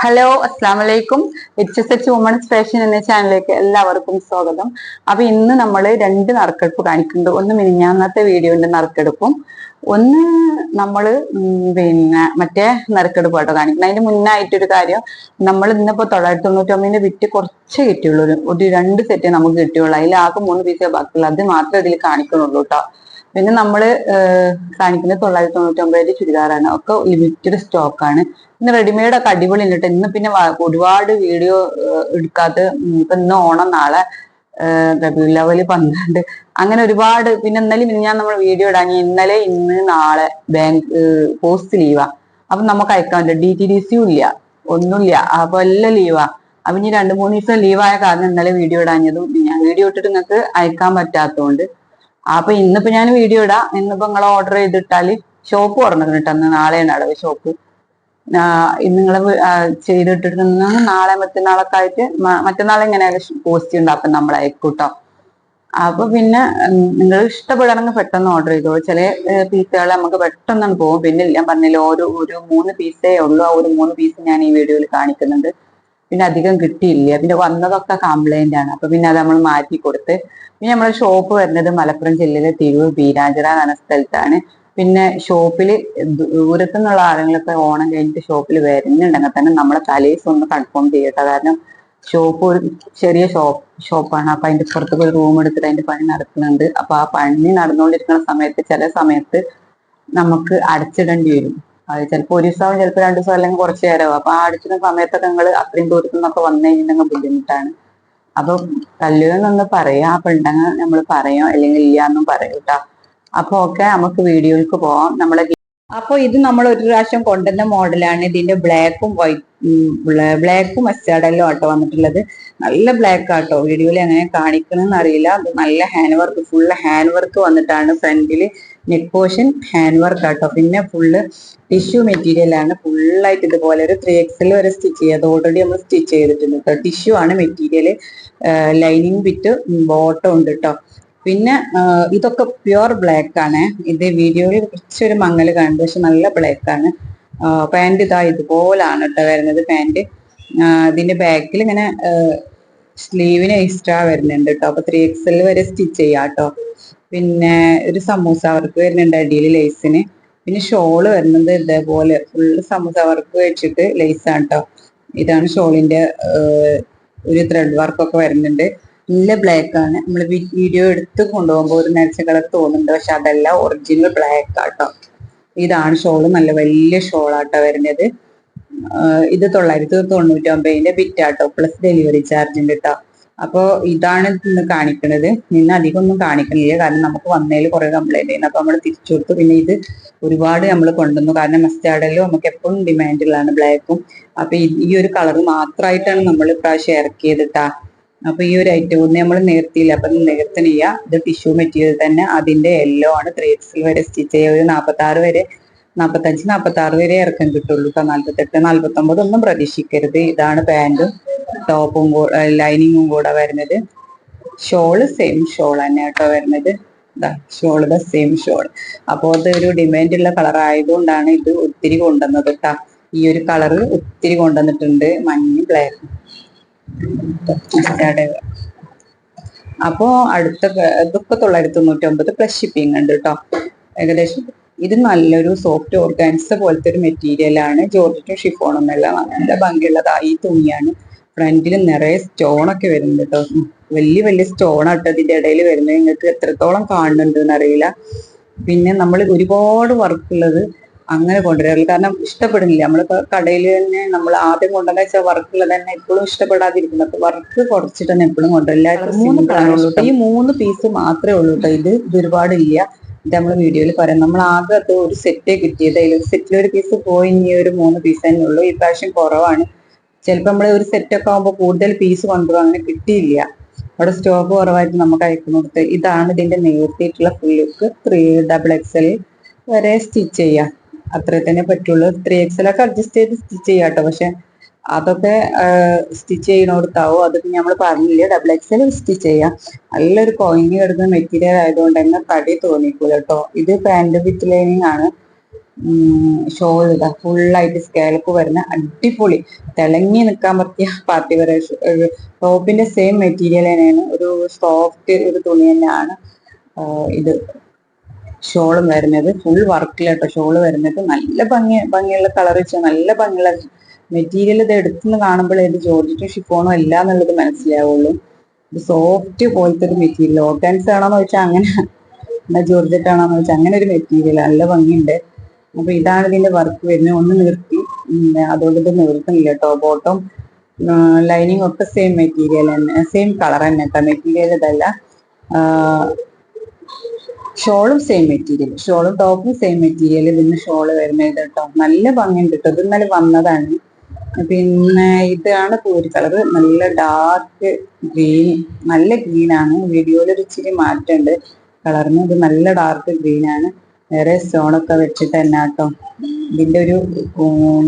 Hello അസ്സാം വലൈക്കും H S H women's fashion എന്ന ചാനലിലേക്ക് എല്ലാവർക്കും സ്വാഗതം. അപ്പൊ ഇന്ന് നമ്മൾ രണ്ട് നറുക്കെടുപ്പ് കാണിക്കുന്നുണ്ട്. ഒന്ന് മിനിഞ്ഞാന്നത്തെ വീഡിയോന്റെ നറുക്കെടുപ്പും ഒന്ന് നമ്മൾ പിന്നെ മറ്റേ നറുക്കെടുപ്പ് കേട്ടോ കാണിക്കുന്നത്. അതിന് മുന്നായിട്ടൊരു കാര്യം നമ്മൾ ഇന്നിപ്പോ തൊള്ളായിരത്തി തൊണ്ണൂറ്റൊമ്പതിന്റെ വിറ്റ് കുറച്ച് കിട്ടിയുള്ളൂ. ഒരു രണ്ട് സെറ്റ് നമുക്ക് കിട്ടിയുള്ളൂ. അതിൽ ആകെ മൂന്ന് പീസേ ബാക്കിയുള്ളൂ. അത് മാത്രമേ ഇതിൽ കാണിക്കുന്നുള്ളൂ കേട്ടോ പിന്നെ നമ്മൾ കാണിക്കുന്ന കാണിക്കുന്നത് തൊള്ളായിരത്തി തൊണ്ണൂറ്റി ഒമ്പതിന്റെ ചുരിദാറാണ്. ഒക്കെ ലിമിറ്റഡ് സ്റ്റോക്ക് ആണ്. ഇന്ന് റെഡിമെയ്ഡ് ഒക്കെ അടിപൊളി ഉണ്ട് ഇന്ന് പിന്നെ ഒരുപാട് വീഡിയോ എടുക്കാത്ത ഇപ്പൊ ഇന്ന് ഓണം നാളെ റബിയുൽ ലെവൽ പന്ത്രണ്ട്. അങ്ങനെ ഒരുപാട് പിന്നെ ഇന്നലെ ഞാൻ നമ്മൾ വീഡിയോ ഇടാൻ ഇന്നലെ ഇന്ന് നാളെ ബാങ്ക് പോസ്റ്റ് ലീവാ അപ്പൊ നമുക്ക് അയക്കാൻ പറ്റില്ല. ഡി ടി ഡി സിയും ഇല്ല. ഒന്നുമില്ല അപ്പൊ എല്ലാം ലീവാ അപ്പൊ ഇനി രണ്ടു മൂന്ന് ദിവസം ലീവായ കാരണം ഇന്നലെ വീഡിയോ ഇടാഞ്ഞതും ഞാൻ വീഡിയോ ഇട്ടിട്ട് നിങ്ങൾക്ക് അയക്കാൻ പറ്റാത്തതുകൊണ്ട് അപ്പൊ ഇന്നിപ്പോ ഞാൻ വീഡിയോ ഇടാം. ഇന്നിപ്പോ നിങ്ങൾ ഓർഡർ ചെയ്തിട്ടാൽ ഷോപ്പ് അന്ന് നാളെയാണ് അടവ് ഷോപ്പ് നിങ്ങൾ ചെയ്തിട്ടിട്ട് നാളെ മറ്റന്നാളൊക്കെ ആയിട്ട് മറ്റന്നാൾ എങ്ങനെയായാലും പോസ്റ്റ് ഉണ്ടാക്കും അയക്കൂട്ടോ അപ്പൊ പിന്നെ നിങ്ങൾ ഇഷ്ടപ്പെടണമെങ്കിൽ പെട്ടെന്ന് ഓർഡർ ചെയ്തോളൂ ചില പീസുകൾ നമുക്ക് പെട്ടെന്നാണ് പോകും. പിന്നെ ഞാൻ പറഞ്ഞില്ല ഒരു ഒരു മൂന്ന് പീസേ ഉള്ളൂ. ആ ഒരു മൂന്ന് പീസ് ഞാൻ ഈ വീഡിയോയിൽ കാണിക്കുന്നുണ്ട്. പിന്നെ അധികം കിട്ടിയില്ല? പിന്നെ വന്നതൊക്കെ കംപ്ലൈന്റ് ആണ്. അപ്പൊ പിന്നെ അത് നമ്മൾ മാറ്റി കൊടുത്ത് പിന്നെ നമ്മളെ ഷോപ്പ് വരുന്നത് മലപ്പുറം ജില്ലയിലെ തിരൂർ ബീരാഞ്ചിറ എന്ന സ്ഥലത്താണ്. പിന്നെ ഷോപ്പിൽ ദൂരത്തു നിന്നുള്ള ആളുകളൊക്കെ ഓണം കഴിഞ്ഞിട്ട് ഷോപ്പിൽ വരുന്നുണ്ടെങ്കിൽ തന്നെ നമ്മളെ തലേസ് ഒന്ന് കൺഫേം ചെയ്യട്ടെ. കാരണം ഷോപ്പ് ഒരു ചെറിയ ഷോപ്പ് ഷോപ്പാണ് അപ്പൊ അതിന്റെ പുറത്തൊക്കെ ഒരു റൂം എടുത്തിട്ട് അതിന്റെ പണി നടക്കുന്നുണ്ട്. അപ്പൊ ആ പണി നടന്നുകൊണ്ടിരിക്കുന്ന സമയത്ത് ചില സമയത്ത് നമുക്ക് അടച്ചിടേണ്ടി വരും. അത് ചിലപ്പോൾ ഒരു ദിവസം ചിലപ്പോൾ രണ്ടു ദിവസം അല്ലെങ്കിൽ കുറച്ച് നേരമാവും. അപ്പൊ ആ അടിച്ചിരുന്ന സമയത്തൊക്കെ നിങ്ങൾ അത്രയും ദൂരത്തു നിന്നൊക്കെ വന്നു കഴിഞ്ഞിട്ടുണ്ടെങ്കിൽ ബുദ്ധിമുട്ടാണ്. അപ്പൊ കല്ലുവെന്നൊന്ന് പറയാം അപ്പൊ ഉണ്ടെങ്കിൽ നമ്മൾ പറയാം? അല്ലെങ്കിൽ ഇല്ല എന്നും പറയും കേട്ടോ. അപ്പൊ ഓക്കെ നമുക്ക് വീഡിയോയിലേക്ക് പോവാം. നമ്മളെ അപ്പൊ ഇത് നമ്മൾ ഒരു പ്രാവശ്യം കൊണ്ടുവന്ന മോഡലാണ്. ഇതിന്റെ ബ്ലാക്കും വൈറ്റ് ബ്ലാക്കും മസ്റ്റാർഡെല്ലാം ആട്ടോ വന്നിട്ടുള്ളത്. നല്ല ബ്ലാക്ക് ആട്ടോ വീഡിയോയിൽ എങ്ങനെ കാണിക്കണമെന്ന് അറിയില്ല. അത് നല്ല hand work full hand work വന്നിട്ടാണ് ഫ്രണ്ടിൽ നെക്ക് പോർഷൻ ഹാൻഡ് വർക്ക് ആട്ടോ പിന്നെ ഫുള്ള് ടിഷ്യൂ മെറ്റീരിയലാണ്. ഫുള്ളായിട്ട് ഇതുപോലെ ഒരു ത്രീ എക്സൽ വരെ സ്റ്റിച്ച് ചെയ്ത് ഓൾറെഡി നമ്മൾ സ്റ്റിച്ച് ചെയ്തിട്ടുണ്ട് കേട്ടോ ടിഷ്യൂ ആണ് മെറ്റീരിയൽ ലൈനിങ് വിത്ത് ബോട്ടം ഉണ്ട് കേട്ടോ പിന്നെ ഇതൊക്കെ പ്യുർ ബ്ലാക്ക് ആണ്. ഇത് വീഡിയോയിൽ കുറച്ചൊരു മങ്ങൽ കാണുന്നത് പക്ഷെ നല്ല ബ്ലാക്ക് ആണ്. പാന്റ് ഇതാ ഇതുപോലാണ് കേട്ടോ വരുന്നത് പാന്റ് ഇതിന്റെ ബാക്കിൽ ഇങ്ങനെ സ്ലീവിന് എക്സ്ട്രാ വരുന്നുണ്ട് കേട്ടോ അപ്പൊ ത്രീ എക്സൽ വരെ സ്റ്റിച്ച് ചെയ്യാം കേട്ടോ പിന്നെ ഒരു സമൂസ വർക്ക് വരുന്നുണ്ട് അടിയിൽ ലേസിന് പിന്നെ ഷോൾ വരുന്നത് ഇതേപോലെ ഫുള്ള് സമൂസ വർക്ക് വെച്ചിട്ട് ലേസ് ആണ് കേട്ടോ ഇതാണ് ഷോളിന്റെ ഒരു ത്രെഡ് വർക്ക് ഒക്കെ വരുന്നുണ്ട്. നല്ല ബ്ലാക്ക് ആണ്. നമ്മൾ വീഡിയോ എടുത്ത് കൊണ്ടുപോകുമ്പോൾ ഒരു നേരത്തെ കളർ തോന്നുന്നുണ്ട്. പക്ഷെ അതല്ല ഒറിജിനൽ ബ്ലാക്ക് ആട്ടോ. ഇതാണ് ഷോൾ നല്ല വലിയ ഷോളാട്ടോ വരുന്നത്. ഇത് തൊള്ളായിരത്തി തൊണ്ണൂറ്റി ഒമ്പതിന്റെ ബിറ്റാട്ടോ പ്ലസ് ഡെലിവറി ചാർജിന്റെ കേട്ടോ അപ്പോ ഇതാണ് ഇന്ന് കാണിക്കുന്നത് നിന്ന് അധികം ഒന്നും കാണിക്കണില്ല. കാരണം നമുക്ക് വന്നതിൽ കുറെ കംപ്ലൈന്റ് ചെയ്യുന്നു. അപ്പൊ നമ്മൾ തിരിച്ചു കൊടുത്തു. പിന്നെ ഇത് ഒരുപാട് നമ്മൾ കൊണ്ടുവന്നു. കാരണം മസ്റ്റാർഡിലും നമുക്ക് എപ്പോഴും ഡിമാൻഡുള്ളതാണ് ബ്ലാക്കും അപ്പൊ ഈ- ഒരു കളർ മാത്രമായിട്ടാണ് നമ്മൾ ഇപ്രാവശ്യം ഇറക്കിയതിട്ടാ അപ്പൊ ഈ ഒരു ഐറ്റം ഒന്ന് നമ്മൾ നിർത്തിയില്ല അപ്പൊ നേർത്തണില്ല ഇത് ടിഷ്യൂ മെറ്റീരിയൽ തന്നെ. അതിന്റെ യെല്ലോ ആണ്. ത്രീ വരെ സ്റ്റിച്ച് ചെയ്യുക ഒരു നാൽപ്പത്തി ആറ് വരെ നാൽപ്പത്തഞ്ച് നാൽപ്പത്തി ആറ് വരെ ഇറക്കം കിട്ടുള്ളൂ കേട്ടോ നാൽപ്പത്തെട്ട് നാൽപ്പത്തി ഒമ്പത് ഒന്നും പ്രതീക്ഷിക്കരുത്. ഇതാണ് പാന്റും ടോപ്പും ലൈനിങ്ങും കൂടെ വരുന്നത്. ഷോൾ സെയിം ഷോൾ തന്നെ കേട്ടോ വരുന്നത്. ഷോൾ ദ സെയിം ഷോൾ അപ്പോ അത് ഒരു ഡിമാൻഡ് ഉള്ള കളർ ആയതുകൊണ്ടാണ് ഇത് ഒത്തിരി കൊണ്ടുവന്നത് കേട്ടോ ഈ ഒരു കളർ ഒത്തിരി കൊണ്ടുവന്നിട്ടുണ്ട്. മഞ്ഞ ബ്ലാക്ക് അപ്പോ അടുത്ത ഇതിപ്പോ തൊള്ളായിരത്തി തൊണ്ണൂറ്റി ഒമ്പത് പ്ലസ് ഷിപ്പിംഗ് ഉണ്ട് കേട്ടോ ഏകദേശം ഇത് നല്ലൊരു സോഫ്റ്റ് ഓർഗാൻസ പോലത്തെ ഒരു മെറ്റീരിയൽ ആണ്. ജോർജറ്റും ഷിഫോണും എന്നല്ല നല്ല ഭംഗിയുള്ളതായി തുണിയാണ് ഫ്രണ്ടിൽ നിറയെ സ്റ്റോൺ ഒക്കെ വരുന്നുണ്ട് കേട്ടോ വലിയ വലിയ സ്റ്റോൺ ആട്ടോ ഇതിന്റെ ഇടയിൽ വരുന്നത്. നിങ്ങൾക്ക് എത്രത്തോളം കാണുന്നുണ്ട് എന്നറിയില്ല പിന്നെ നമ്മൾ ഒരുപാട് വർക്ക് ഉള്ളത് അങ്ങനെ കൊണ്ടുവരാറില്ല. കാരണം ഇഷ്ടപ്പെടുന്നില്ല നമ്മളിപ്പോ കടയിൽ തന്നെ നമ്മൾ ആദ്യം കൊണ്ടുവന്ന വെച്ചാൽ വർക്കുള്ളത് തന്നെ എപ്പോഴും ഇഷ്ടപ്പെടാതിരിക്കുന്നു. അപ്പൊ വർക്ക് കുറച്ചിട്ട് തന്നെ എപ്പോഴും കൊണ്ടുവരില്ല. മൂന്ന് കളറുള്ളൂ ഈ മൂന്ന് പീസ് മാത്രമേ ഉള്ളൂ കേട്ടോ. ഇത് ഇത് ഒരുപാടില്ല. ഇത് നമ്മൾ വീഡിയോയിൽ പറയാം. നമ്മൾ ആകെ അത് ഒരു സെറ്റേ കിട്ടിയത്. അതിൽ സെറ്റിൽ ഒരു പീസ് പോയി ഇനി ഒരു മൂന്ന് പീസ് തന്നെ ഉള്ളൂ. ഈ പ്രാവശ്യം കുറവാണ്. ചിലപ്പോൾ നമ്മൾ ഒരു സെറ്റൊക്കെ ആകുമ്പോൾ കൂടുതൽ പീസ് കൊണ്ടുപോകും അങ്ങനെ കിട്ടിയില്ല. അവിടെ സ്റ്റോക്ക് കുറവായിട്ട് നമുക്ക് അയക്കുന്നിടത്ത്. ഇതാണ് ഇതിന്റെ നേർത്തിയിട്ടുള്ള full look three double XL വരെ സ്റ്റിച്ച് ചെയ്യാം. അത്രേ തന്നെ പറ്റുള്ളൂ. ത്രീ എക്സൽ ഒക്കെ അഡ്ജസ്റ്റ് ചെയ്ത് സ്റ്റിച്ച് ചെയ്യാം കേട്ടോ പക്ഷെ അതൊക്കെ സ്റ്റിച്ച് ചെയ്യണോടത്താവും അത് നമ്മൾ പറഞ്ഞില്ല. ഡബിൾ എക്സൽ സ്റ്റിച്ച് ചെയ്യാം. നല്ലൊരു കോയിന് കിടക്കുന്ന മെറ്റീരിയൽ ആയതുകൊണ്ട് തന്നെ തടി തോന്നിക്കൂല കേട്ടോ ഇത് പാന്റ് വിത്ത് ലൈനിങ് ആണ്. ഷോൾ ഇതാ ഫുള്ളായിട്ട് സ്കാലപ്പ് വരുന്ന അടിപൊളി. തിളങ്ങി നിൽക്കാൻ പറ്റിയ പാർട്ടി വരെ ടോപ്പിന്റെ സെയിം മെറ്റീരിയൽ തന്നെയാണ്. ഒരു സോഫ്റ്റ് ഒരു തുണി തന്നെയാണ്. ഇത്. ഷോളും വരുന്നത്. ഫുൾ വർക്കിലാട്ടോ ഷോൾ വരുന്നത്. നല്ല ഭംഗി ഭംഗിയുള്ള കളർ വെച്ചാൽ നല്ല ഭംഗിയുള്ള മെറ്റീരിയൽ ഇത് എടുത്തുനിന്ന് കാണുമ്പോൾ ഇത് ജോർജിറ്റും ഷിഫോണും അല്ല എന്നുള്ളത് മനസ്സിലാവുള്ളൂ. ഇത് സോഫ്റ്റ് പോലത്തെ ഒരു മെറ്റീരിയൽ. ഓട്ടൻസ് ആണോന്ന് വെച്ചാൽ അങ്ങനെ എന്നാ ജോർജറ്റ് ആണോന്ന് വെച്ചാൽ അങ്ങനെ ഒരു മെറ്റീരിയൽ. നല്ല ഭംഗിയുണ്ട്. അപ്പൊ ഇതാണ് ഇതിന്റെ വർക്ക് വരുന്നത്. ഒന്ന് നിർത്തി. അതുകൊണ്ട് ഇത് നിർത്തുന്നില്ല കേട്ടോ ബോട്ടം ലൈനിങ് ഒക്കെ സെയിം മെറ്റീരിയൽ തന്നെ സെയിം കളർ തന്നെ കേട്ടോ മെറ്റീരിയൽ ഇതല്ല. ഷോളും സെയിം മെറ്റീരിയൽ ഷോളും ടോപ്പും സെയിം മെറ്റീരിയൽ പിന്നെ ഷോൾ വരുന്നത് കേട്ടോ. നല്ല ഭംഗിയുണ്ട് കേട്ടോ. ഇത് ഇന്നലെ വന്നതാണ്. പിന്നെ ഇതാണ് പൂരി കളർ. നല്ല ഡാർക്ക് ഗ്രീൻ നല്ല ഗ്രീൻ ആണ്. വീഡിയോയിൽ ഒരു ഇച്ചിരി മാറ്റമുണ്ട്. കളറിന് ഇത് നല്ല ഡാർക്ക് ഗ്രീൻ ആണ്. വേറെ സ്റ്റോണൊക്കെ വെച്ചിട്ട് തന്നെ കേട്ടോ. ഇതിന്റെ ഒരു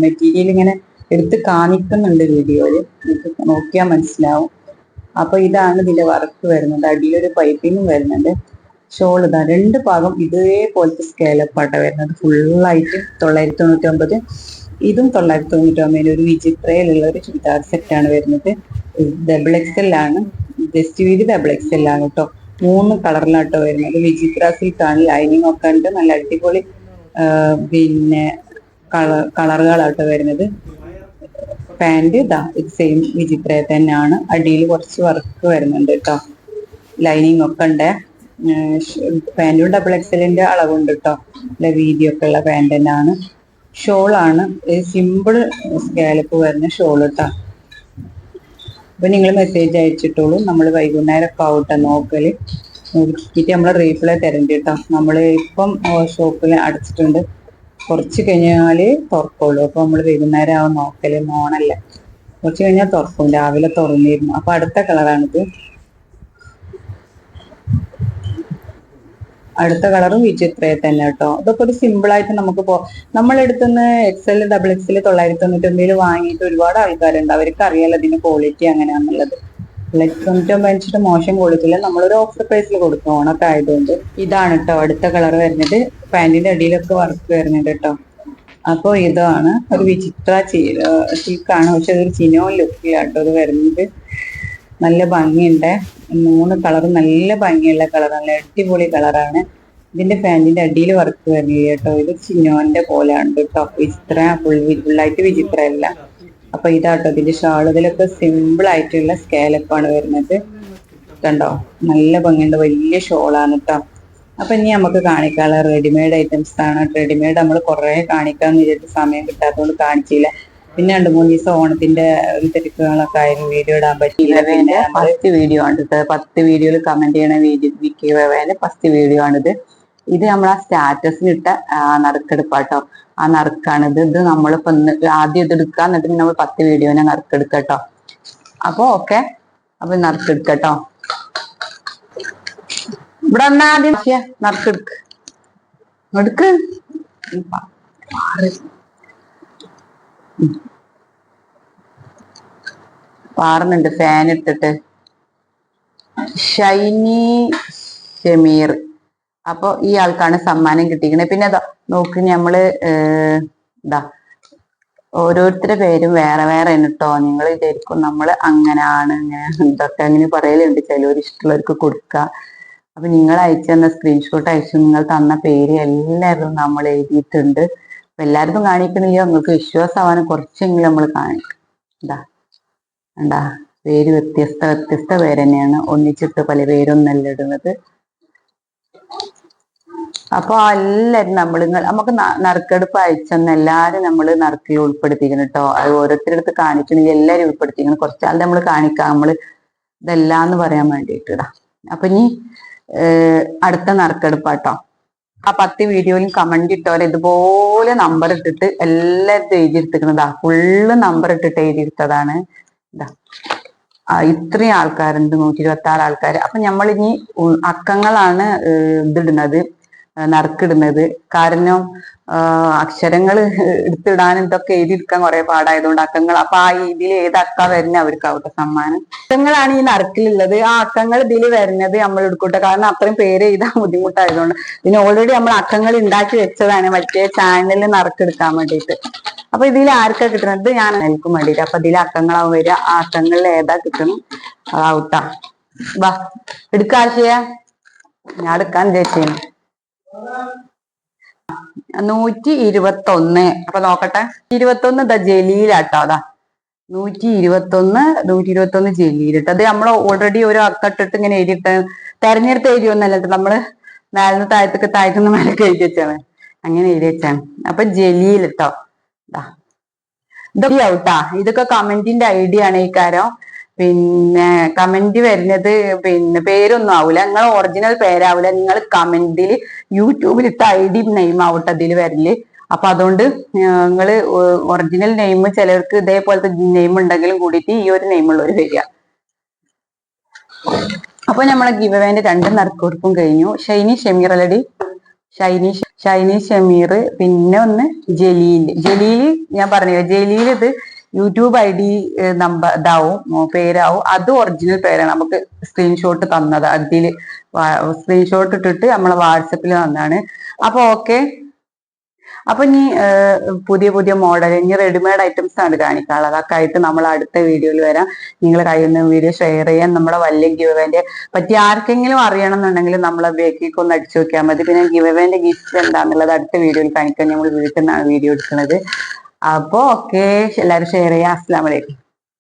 മെറ്റീരിയൽ ഇങ്ങനെ എടുത്ത് കാണിക്കുന്നുണ്ട് വീഡിയോയിൽ. നമുക്ക് നോക്കിയാൽ മനസ്സിലാവും. അപ്പോൾ ഇതാണ് ഇതിന്റെ വർക്ക് വരുന്നത്. അടിയിലൊരു പൈപ്പിങ്ങും വരുന്നുണ്ട്. ഷോൾ ഇതാ രണ്ട് ഭാഗം ഇതേപോലത്തെ സ്കേലപ്പാട്ട വരുന്നത് ഫുള്ളായിട്ട് തൊള്ളായിരത്തി തൊണ്ണൂറ്റി ഒമ്പത് ഇതും തൊള്ളായിരത്തി തൊണ്ണൂറ്റി ഒമ്പതിന് ഒരു വിചിത്രയിലുള്ള ഒരു ചുരിദാർ സെറ്റാണ് വരുന്നത്. ഡബിൾ എക്സൽ ആണ്. ജസ്റ്റ് വീതി ഡബിൾ എക്സൽ ആണ് കേട്ടോ മൂന്ന് കളറിലാട്ടോ വരുന്നത്. വിചിത്ര സിൽക്ക് ആണ്. ലൈനിങ് ഒക്കെ ഉണ്ട് നല്ല അടിപൊളി പിന്നെ കളർ കളറുകളാട്ടോ വരുന്നത്. പാന്റ് ഇതാ ഇത് സെയിം വിചിത്ര തന്നെയാണ്. അടിയിൽ കുറച്ച് വർക്ക് വരുന്നുണ്ട് കേട്ടോ ലൈനിങ് ഒക്കെ ഉണ്ട്. പാന്റും ഡബിൾ എക്സലിന്റെ അളവുണ്ട് കേട്ടോ നല്ല വീതിയൊക്കെ ഉള്ള പാന്റ് തന്നെയാണ്. ഷോളാണ് സിമ്പിൾ സ്കാലപ്പ് വരുന്ന ഷോൾ കേട്ടോ അപ്പൊ നിങ്ങൾ മെസ്സേജ് അയച്ചിട്ടോളൂ. നമ്മൾ വൈകുന്നേരം ഒക്കെ ആവട്ടെ നോക്കൽ. നോക്കിയിട്ട് നമ്മൾ റീപ്ലൈ തരണ്ട കേട്ടോ നമ്മൾ ഇപ്പം ഷോപ്പിൽ അടച്ചിട്ടുണ്ട്. കുറച്ച് കഴിഞ്ഞാൽ തുറക്കുള്ളൂ. അപ്പൊ നമ്മൾ വൈകുന്നേരം ആവും നോക്കൽ മോണല്ല. കുറച്ച് കഴിഞ്ഞാൽ തുറക്കും. രാവിലെ തുറന്നിരുന്നു. അപ്പൊ അടുത്ത കളറാണിത് അടുത്ത കളറും വിചിത്രയെ തന്നെ കേട്ടോ. അതൊക്കെ ഒരു സിമ്പിൾ ആയിട്ട് നമുക്ക് പോ നമ്മളെടുത്തുനിന്ന് എക്സൽ ഡബിൾ എക്സൽ തൊള്ളായിരത്തി തൊണ്ണൂറ്റൊമ്പതിൽ വാങ്ങിയിട്ട് ഒരുപാട് ആൾക്കാരുണ്ട്. അവർക്ക് അറിയാലോ അതിന്റെ ക്വാളിറ്റി അങ്ങനെയാണെന്നുള്ളത് തൊള്ളായിരത്തി തൊണ്ണൂറ്റൊമ്പത് വെച്ചിട്ട് മോശം കൊടുക്കില്ല നമ്മളൊരു ഓഫർ പ്രൈസിൽ കൊടുക്കും. ഓണൊക്കെ ആയതുകൊണ്ട്. ഇതാണ് കേട്ടോ അടുത്ത കളർ വരുന്നത്. പാന്റിന്റെ അടിയിലൊക്കെ വർക്ക് വരുന്നുണ്ട് കേട്ടോ. അപ്പൊ ഇതാണ് ഒരു വിചിത്ര സിൽക്കാണ് പക്ഷെ അതൊരു ചിനോ ലുക്കിലാട്ടോ അത് വരുന്നത്. നല്ല ഭംഗിയുണ്ട്. മൂന്ന് കളറും നല്ല ഭംഗിയുള്ള കളറാണ് നല്ല അടിപൊളി കളറാണ്. ഇതിന്റെ ഫാനിന്റെ അടിയിൽ വർക്ക് വരുന്നില്ല കേട്ടോ. ഇത് ചിന്നോന്റെ പോലെയാണ് കേട്ടോ. ഇത്ര ഫുൾ ഫുള്ളായിട്ട് വിചിത്രമല്ല. അപ്പൊ ഇതാട്ടോ ഇതിന്റെ ഷാളുകളൊക്കെ സിമ്പിൾ ആയിട്ടുള്ള സ്കാലപ്പാണ് വരുന്നത്. കണ്ടോ? നല്ല ഭംഗിയുണ്ട്. വലിയ ഷോളാണ് കേട്ടോ. അപ്പൊ ഇനി നമുക്ക് കാണിക്കാനുള്ള റെഡിമെയ്ഡ് ഐറ്റംസ് ആണ്. റെഡിമെയ്ഡ് നമ്മൾ കുറെ കാണിക്കാന്ന് വിചാരിച്ച സമയം കിട്ടാത്തതുകൊണ്ട് കാണിച്ചില്ല. പിന്നെ രണ്ട് മൂന്ന് ദിവസം ഓണത്തിന്റെ ഒരു തിരക്കുകളൊക്കെ ആയിരുന്നു വീഡിയോ ഇടാൻ പറ്റിയില്ല ഫസ്റ്റ് വീഡിയോ ആണ് പത്ത് വീഡിയോയിൽ കമന്റ് ചെയ്യണ വീഡിയോ വിക്കി വേവേന്റെ ഫസ്റ്റ് വീഡിയോ ആണിത് ഇത് നമ്മൾ ആ ആ, നറുക്കെടുപ്പാട്ടോ. ആ നറുക്കാണിത് ഇത്. നമ്മളിപ്പോ ആദ്യം ഇത് എടുക്കുക എന്നിട്ട് നമ്മൾ പത്ത് വീഡിയോനെ നറുക്കെടുക്കട്ടോ. അപ്പൊ ഓക്കെ അപ്പൊ നറുക്കെടുക്കട്ടോ. ഇവിടെ ആദ്യം നറുക്കെടുക്ക്. എടുക്ക്. പാറുന്നുണ്ട് ഫാൻ ഇട്ടിട്ട്. ഷൈനി ഷമീർ. അപ്പൊ ഈ ആൾക്കാണ് സമ്മാനം കിട്ടിയിരിക്കുന്നത് പിന്നെ അതാ നോക്ക് നമ്മൾ ഏഹ്, ഇതാ ഓരോരുത്തരുടെ പേരും വേറെ വേറെ കേട്ടോ നിങ്ങൾ വിചാരിക്കും നമ്മൾ അങ്ങനാണ് ഇങ്ങനെ ഇതൊക്കെ അങ്ങനെ പറയലുണ്ട്. ചിലവർ ഇഷ്ടമുള്ളവർക്ക് കൊടുക്കുക അപ്പൊ നിങ്ങൾ അയച്ചു തന്ന സ്ക്രീൻഷോട്ട് അയച്ചു നിങ്ങൾ തന്ന പേര് എല്ലാവരും നമ്മൾ എഴുതിയിട്ടുണ്ട്. അപ്പൊ എല്ലാവർക്കും കാണിക്കണില്ല നിങ്ങൾക്ക് വിശ്വാസമാവാൻ കുറച്ചെങ്കിലും നമ്മൾ കാണിക്കും എന്താ? എന്താ? പേര് വ്യത്യസ്ത വ്യത്യസ്ത പേര് തന്നെയാണ് ഒന്നിച്ചിട്ട് പല പേരൊന്നല്ല ഇടുന്നത്. അപ്പൊ എല്ലാരും നമ്മൾ നമുക്ക് നറുക്കെടുപ്പ് അയച്ചെന്ന് എല്ലാരും നമ്മൾ നറുക്കിൽ ഉൾപ്പെടുത്തിക്കണം കേട്ടോ. അത് ഓരോരുത്തരടുത്ത് കാണിക്കണെങ്കിൽ എല്ലാരും ഉൾപ്പെടുത്തിക്കണം കുറച്ചാൾ നമ്മൾ കാണിക്കാം. നമ്മൾ ഇതെല്ലാന്ന് പറയാൻ വേണ്ടിയിട്ട്. അപ്പൊ ഇനി ഏർ അടുത്ത നറുക്കെടുപ്പാട്ടോ. ആ പത്ത് വീഡിയോയിലും കമന്റ് ഇട്ടവരെ ഇതുപോലെ നമ്പർ ഇട്ടിട്ട് എല്ലാവരും എഴുതിയെടുത്തിക്കണതാ ഫുള്ള് നമ്പർ ഇട്ടിട്ട് എഴുതിയെടുത്തതാണ്. ഇതാ ഇത്രയും ആൾക്കാരുണ്ട്. നൂറ്റി ഇരുപത്തി ആറ് ആൾക്കാർ അപ്പൊ നമ്മളിനി അക്കങ്ങളാണ് ഇതിടുന്നത്. നറുക്കിടുന്നത്. കാരണം അക്ഷരങ്ങൾ എടുത്തിടാനും ഇതൊക്കെ എഴുതിയെടുക്കാൻ കുറെ പാടായതുകൊണ്ട് അക്കങ്ങൾ അപ്പൊ ആ ഇതിൽ ഏത് അക്ക വരുന്ന അവർക്ക് അവരുടെ സമ്മാനം. അക്കങ്ങളാണ് ഈ നറുക്കിലുള്ളത്. ആ അക്കങ്ങൾ ഇതിൽ വരുന്നത് നമ്മൾ എടുക്കട്ടെ. കാരണം അത്രയും പേര് എഴുതാൻ ബുദ്ധിമുട്ടായതുകൊണ്ട്. പിന്നെ ഓൾറെഡി നമ്മൾ അക്കങ്ങൾ ഉണ്ടാക്കി വെച്ചതാണ്. മറ്റേ ചാനലിൽ നറുക്കെടുക്കാൻ വേണ്ടിയിട്ട്. അപ്പൊ ഇതിൽ ആർക്കാ കിട്ടുന്നത്? ഞാൻ നൽകും വേണ്ടിയിട്ട്. അപ്പൊ ഇതിൽ അക്കങ്ങളാവും വരിക. ആ അക്കങ്ങളിൽ ഏതാ കിട്ടണം അതാവട്ടാ വാ എടുക്കാശയ ഞാൻ എടുക്കാൻ ചേച്ചി നൂറ്റി ഇരുപത്തി ഒന്ന് അപ്പൊ നോക്കട്ടെ. ഇരുപത്തി ഒന്ന് ഇതാ ജലീലാട്ടോ അതാ. നൂറ്റി ഇരുപത്തി ഒന്ന് നൂറ്റി ഇരുപത്തി ഒന്ന് ജലീലിട്ട്. അത് നമ്മൾ ഓൾറെഡി ഒരു അക്കട്ടിട്ട് ഇങ്ങനെ എഴുതിയിട്ട് തെരഞ്ഞെടുത്ത് എഴുതിയൊന്നല്ല നമ്മൾ മേലെന്ന് താഴത്തേക്ക് താഴത്തുനിന്ന് മേലേക്ക് എഴുതി വെച്ചാണ്. അങ്ങനെ എഴുതി വെച്ചാണ്. അപ്പൊ ഇതൊക്കെ ഔട്ടാ. ഇതൊക്കെ കമന്റിന്റെ ഐഡിയ ആണ് ഈ കാര്യം. പിന്നെ കമന്റ് വരുന്നത് പിന്നെ പേരൊന്നും ആവൂല. നിങ്ങൾ ഒറിജിനൽ പേരാവൂല. നിങ്ങൾ കമന്റിൽ യൂട്യൂബിൽ ഇട്ട ഐ ഡി നെയിം ആവട്ടെ അതിൽ വരൽ. അപ്പൊ അതുകൊണ്ട് നിങ്ങൾ ഒറിജിനൽ നെയിം ചിലർക്ക് ഇതേപോലത്തെ നെയിം ഉണ്ടെങ്കിലും കൂടിയിട്ട് ഈ ഒരു നെയിം ഉള്ളവർ വരിക. അപ്പൊ നമ്മളെ ഗിവവേന്റെ രണ്ട് നറുക്കൊടുപ്പും കഴിഞ്ഞു. ഷൈനി ഷമീർ അല്ലടി. ഷൈനി ഷൈനി ഷമീർ പിന്നെ ഒന്ന് ജലീൽ. ജലീൽ ഞാൻ പറഞ്ഞു ജലീൽ ഇത് യൂട്യൂബ് ഐ ഡി നമ്പർ ഇതാവും പേരാവും. അത് ഒറിജിനൽ പേരാണ്. നമുക്ക് സ്ക്രീൻഷോട്ട് തന്നത്. അതിൽ സ്ക്രീൻഷോട്ട് ഇട്ടിട്ട് നമ്മളെ വാട്സപ്പിൽ തന്നാണ്. അപ്പൊ ഓക്കെ അപ്പൊ ഇനി പുതിയ പുതിയ മോഡൽ ഇനി റെഡിമെയ്ഡ് ഐറ്റംസ് ആണ് കാണിക്കാനുള്ളത്. അതൊക്കെ ആയിട്ട് നമ്മൾ അടുത്ത വീഡിയോയിൽ വരാം. നിങ്ങൾ കഴിയുന്ന വീഡിയോ ഷെയർ ചെയ്യാൻ നമ്മുടെ വലിയ ഗിവവേന്റെ പറ്റി ആർക്കെങ്കിലും അറിയണം എന്നുണ്ടെങ്കിൽ നമ്മൾ ബേക്കിലേക്ക് ഒന്ന് അടിച്ചു നോക്കിയാൽ മതി. പിന്നെ ഗിവവേന്റെ ഗിഫ്റ്റ് എന്താണെന്നുള്ളത് അടുത്ത വീഡിയോയിൽ കാണിക്കാൻ നമ്മൾ വീട്ടിൽ നിന്നാണ് വീഡിയോ എടുക്കുന്നത്. അപ്പോ ഓക്കെ എല്ലാവരും ഷെയർ ചെയ്യാം. അസ്സാം